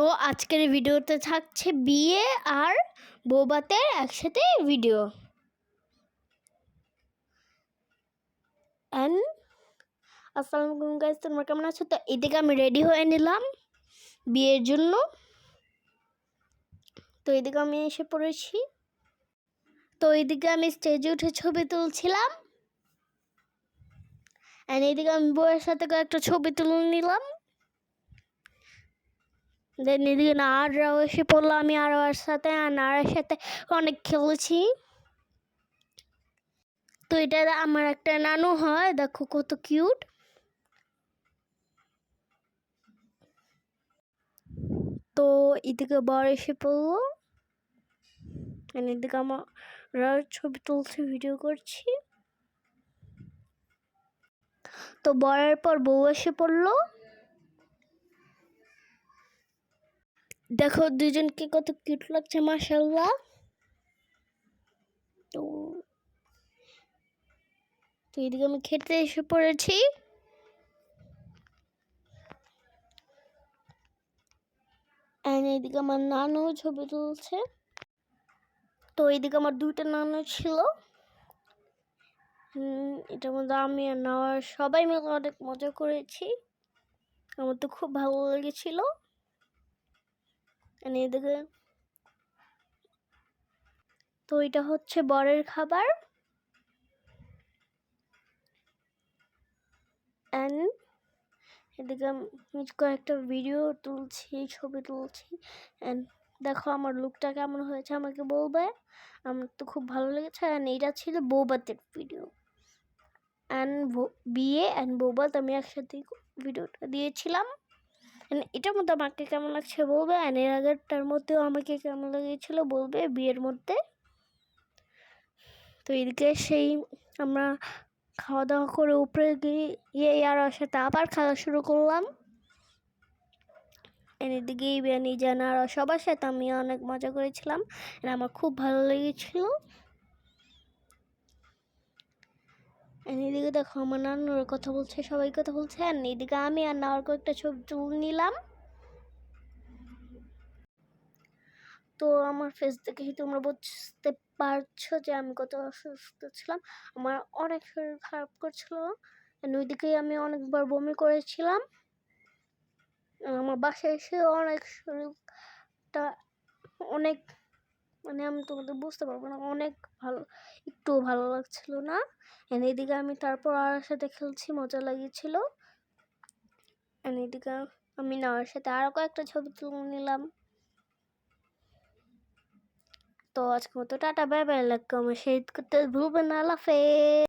তো আজকের ভিডিওতে থাকছে বিয়ে আর বৌবাতের একসাথে ভিডিও অ্যান্ড আসসালামু গাইস তোমরা কেমন আছো? তো এদিকে আমি রেডি হয়ে নিলাম বিয়ের জন্য। তো এদিকে আমি এসে পড়েছি। তো এদিকে আমি স্টেজে উঠে ছবি তুলছিলাম। অ্যান্ড এদিকে আমি বউয়ের সাথে একটা ছবি তুলে নিলাম। দেন এদিকে নাররাও এসে পড়ল, আমি আর সাথে আর নারার সাথে অনেক খেলেছি। তো এটা আমার একটা নানু হয়, দেখো কত কিউট তো এদিকে বর এসে পড়ল। এদিকে আমার ছবি তুলছি ভিডিও করছি। তো বরের পর বউ এসে পড়ল। দেখো দুজনকে কত কিউট লাগছে মাসাল্লাহ তো তো এদিকে আমি খেতে এসে পড়েছি। এদিকে আমার নানু ছবি তুলছে। তো এইদিকে আমার দুইটা নানু ছিল। এটার মধ্যে আমি আর সবাই মিলে অনেক মজা করেছি। আমার তো খুব ভালো লেগেছিল। And এদিকে তো এটা হচ্ছে বরের খাবার অ্যান্ড এদিকে আমি কয়েকটা ভিডিও তুলছি, ছবি তুলছি অ্যান্ড দেখো আমার লুকটা কেমন হয়েছে আমাকে বলবে। আমার তো খুব ভালো লেগেছে অ্যান্ড এইটা ছিল বৌবাতের ভিডিও অ্যান্ড বিয়ে অ্যান্ড বৌবাত আমি একসাথে ভিডিওটা দিয়েছিলাম। এটার মধ্যে আমাকে কেমন লাগছে বলবে? অ্যান্ড এর আগেরটার মধ্যেও আমাকে কেমন লেগেছিল বলবে বিয়ের মধ্যে? তো এদিকে সেই আমরা খাওয়া দাওয়া করে উপরে গিয়ে আর সাথে আবার খাওয়া শুরু করলাম। এদিকে বিরিয়ানি জানা আর সবার সাথে আমি অনেক মজা করেছিলাম। আমার খুব ভালো লেগেছিল। এদিকে দেখো আমার নানুর কথা বলছে, সবাই কথা বলছে। আর এদিকে আমি আর নাওয়ার কয়েকটা ছবি তুলে নিলাম। তো আমার ফেস দেখেই তোমরা বুঝতে পারছ যে আমি কত অসুস্থ ছিলাম? আমার অনেক শরীর খারাপ করছিল। And ওইদিকেই আমি অনেকবার বমি করেছিলাম। আমার বাসায় এসে অনেক শরীরটা অনেক মানে আমি তোমাদের বুঝতে পারব না, অনেক ভালো একটু ভালো লাগছিল না। এদিকে আমি তারপর আর সাথে খেলছি, মজা লাগিয়েছিল। এদিকে আমি নাওয়ার সাথে আরও কয়েকটা ছবি তুলে নিলাম। তো আজকে মতো টাটা বাই বাই লাগবে আমার সেই করতে ভুলবেন না